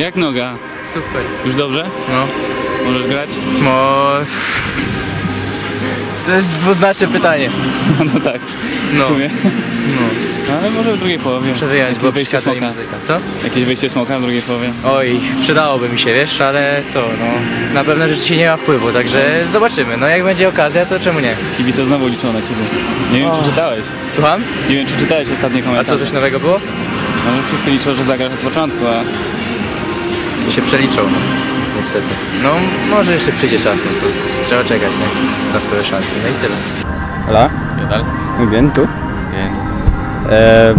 Jak, no, noga? Super. Już dobrze? No. Możesz grać? No... To jest dwuznaczne pytanie. No tak, w No. sumie. No. No, ale może w drugiej połowie. Wyjąć, bo wyjście smoka. muzyka. Co? Jakieś wyjście smoka w drugiej połowie. Oj, przydałoby mi się, wiesz, ale co, no... Na pewne rzeczy się nie ma wpływu, także zobaczymy. No jak będzie okazja, to czemu nie? Kibice znowu liczą na ciebie. Nie wiem, O. czy czytałeś. Słucham? Nie wiem, czy czytałeś ostatnie A komentarze. co, coś nowego było? No, wszyscy liczą, że zagrasz od początku, a się przeliczą, no. Niestety. No, może jeszcze przyjdzie czas, no co, co trzeba czekać, nie? Na swoje szanse, no i tyle. Hola, ¿Qué tal? muy bien, ¿tú? Bien. Eh,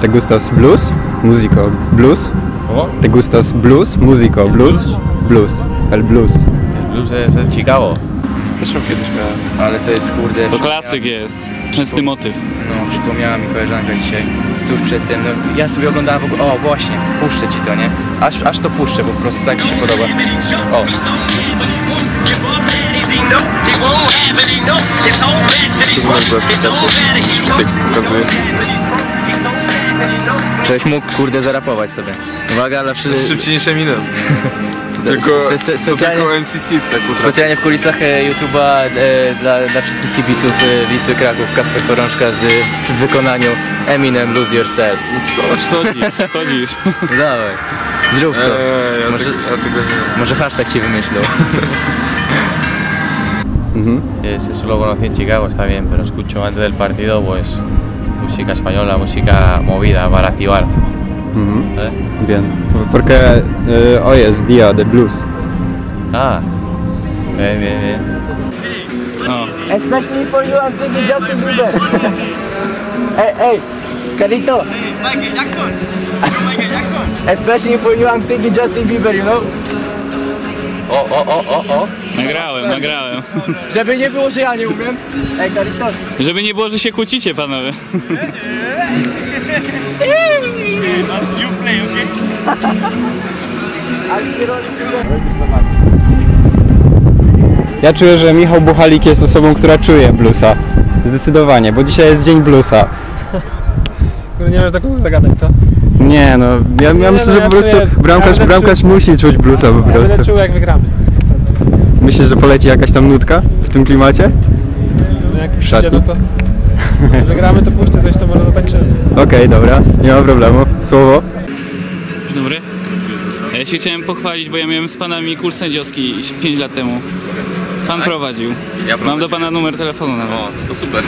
¿Te gustas blues? Músico, blues. ¿Cómo? ¿Te gustas blues? Músico, blues. Blues, el blues. El blues es de Chicago. Też ją kiedyś miałem. Ale to jest, kurde... To klasyk jest. Częsty motyw. No, przypomniała mi koleżanka dzisiaj, tuż przed tym, no, ja sobie oglądałem w ogóle, o właśnie, puszczę ci to, nie? Aż, aż to puszczę, po prostu tak mi się podoba. O, Tekst pokazuje. żebyś mógł, kurde, zarapować sobie. Uwaga, dla wszystkich... Szybciej niż Eminem. Spe- tylko, spe- specjalnie- tylko MC Sid tak. Specjalnie w kulisach e, YouTube'a e, dla, dla wszystkich kibiców e, Wisły Kraków, Kasper Korążka z, w wykonaniu Eminem Lose Yourself. Co? Chodzisz, chodzisz. No dawaj, zrób to. Eee, ja, Może- ja tego nie Może hashtag ci wymyślą. Sí, solo conocí en Chicago, está bien, pero escucho antes del partido pues música española, música movida para activar. Mhm. ¿sabes? Bien. Porque eh, hoy es día de blues. Ah, bien, bien, bien. O, Especially for you, I'm singing Justin Bieber. hey, hey, Carito. Michael Jackson. Michael Jackson. Especially for you, I'm singing Justin Bieber, you know? O, o, o, o, o. nagrałem, nagrałem. Żeby nie było, że ja nie umiem. Ej, Carito. Żeby nie było, że się kłócicie, panowie. Ja czuję, że Michał Buchalik jest osobą, która czuje bluesa. Zdecydowanie, bo dzisiaj jest dzień bluesa. Nie masz kogo zagadać, co? Nie no, ja, ja myślę, no, że ja po prostu czuję- bramkarz, ja bramkarz musi czuć bluesa po Ja prostu. będę czuł jak wygramy. Myślisz, że poleci jakaś tam nutka w tym klimacie? No jak przyjdzie, no to jak wygramy, to puszczę coś, to może zatańczymy. Okej, dobra, nie ma problemu. Słowo? Dzień dobry. Ja się chciałem pochwalić, bo ja miałem z panami kurs sędziowski 5 lat temu. Pan prowadził. Ja Mam do pana numer telefonu nawet. O, to super.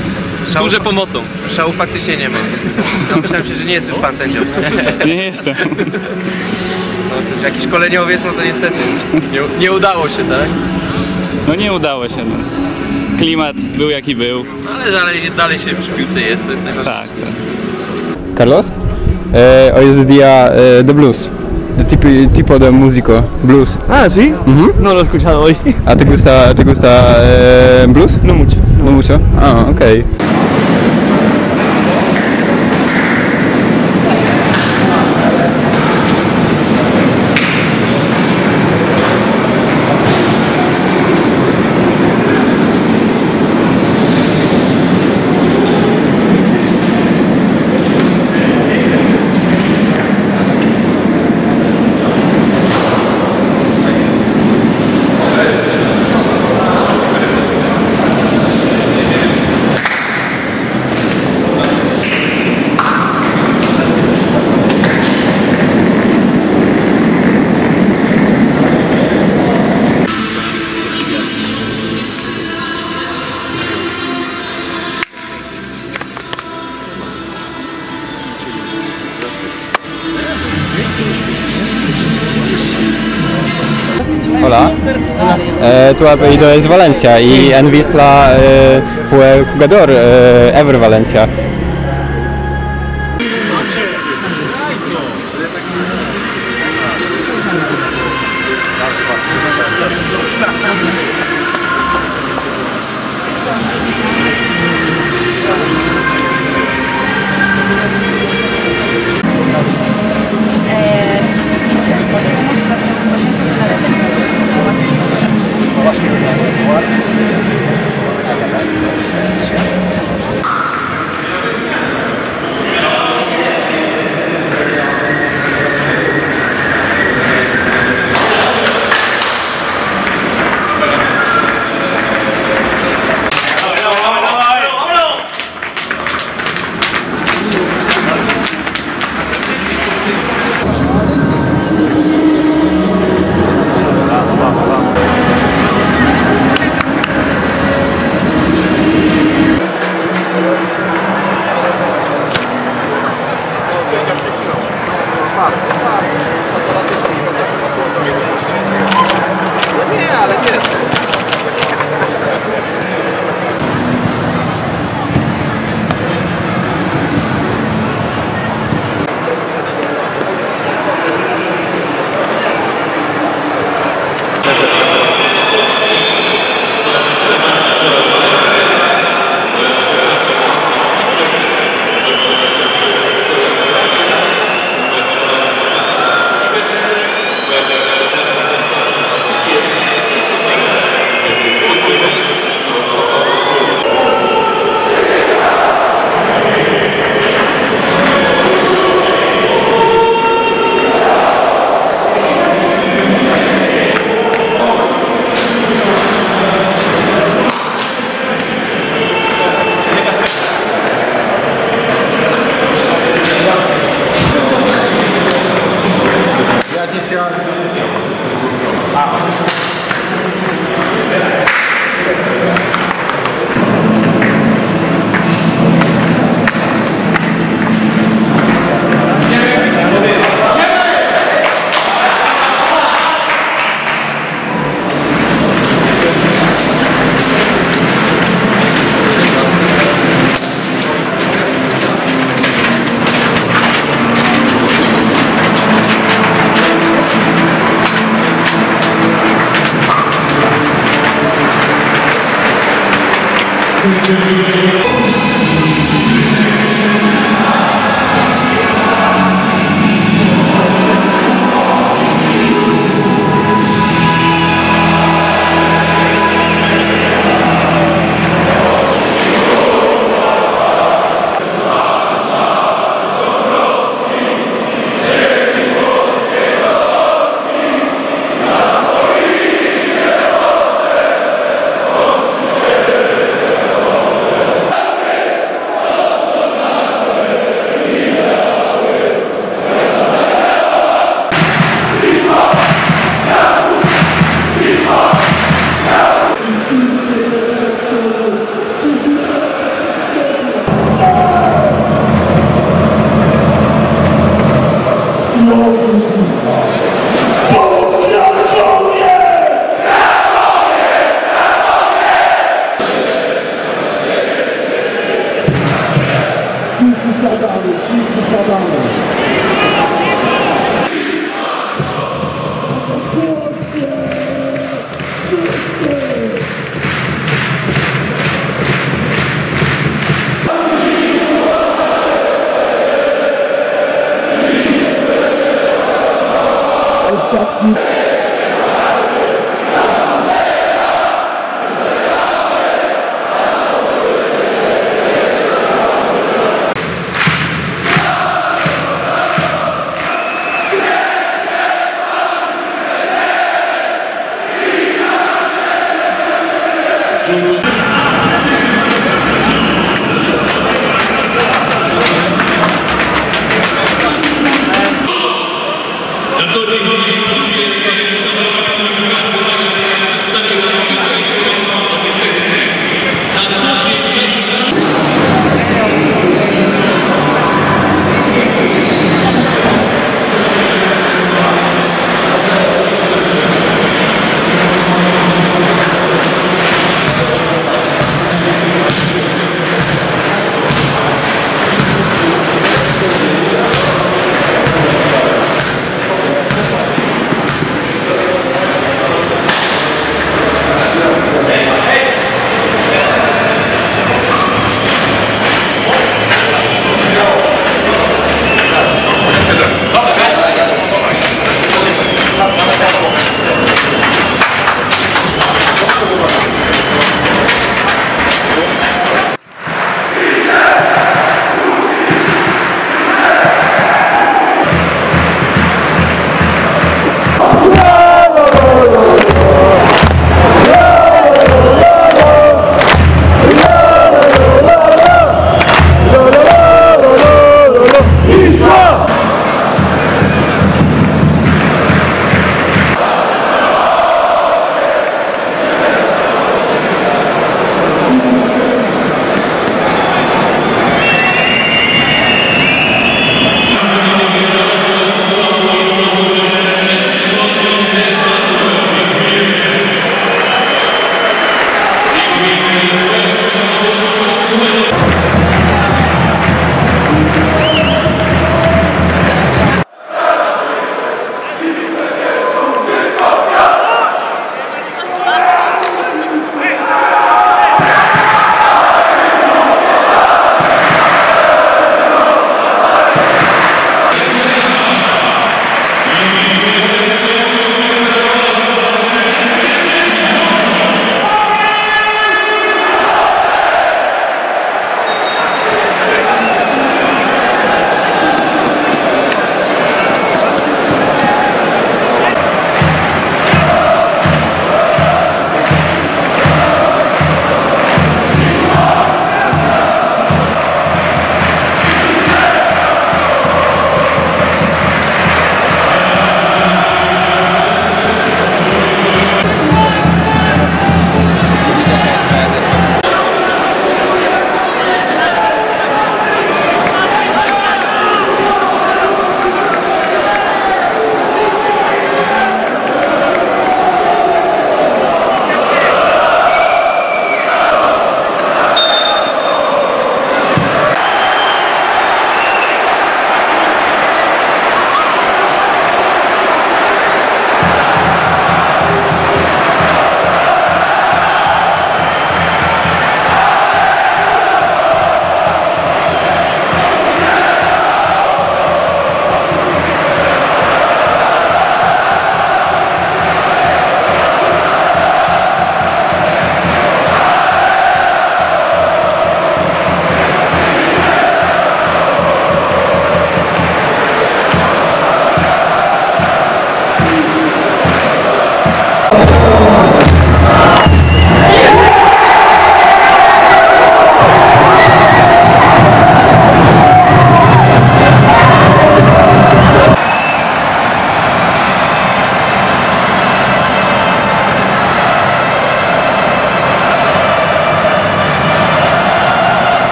Służę pomocą. Szału faktycznie nie ma. No, myślałem się, że nie jest już pan sędzią. Nie jestem. No, cóż, jakiś szkoleniowiec, no to niestety nie, nie udało się, tak? No nie udało się. No. Klimat był jaki był. Ale dalej, dalej się przy piłce jest, to jest najważniejsze. Tak, tak. Carlos? Eh, hoy es día eh, de blues. De tipo, tipo de músico, blues. Ah, ¿sí? Ujú. No lo he escuchado hoy. ¿A te gusta, te gusta eh, blues? No mucho. No mucho. Ah, ok. tu apellido es Valencia y en Wisla fue jugador y, Ever Valencia. Gracias. E, الأسوار هكذا Absolutely.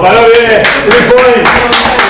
¡Bravo! Bien! ¡Three!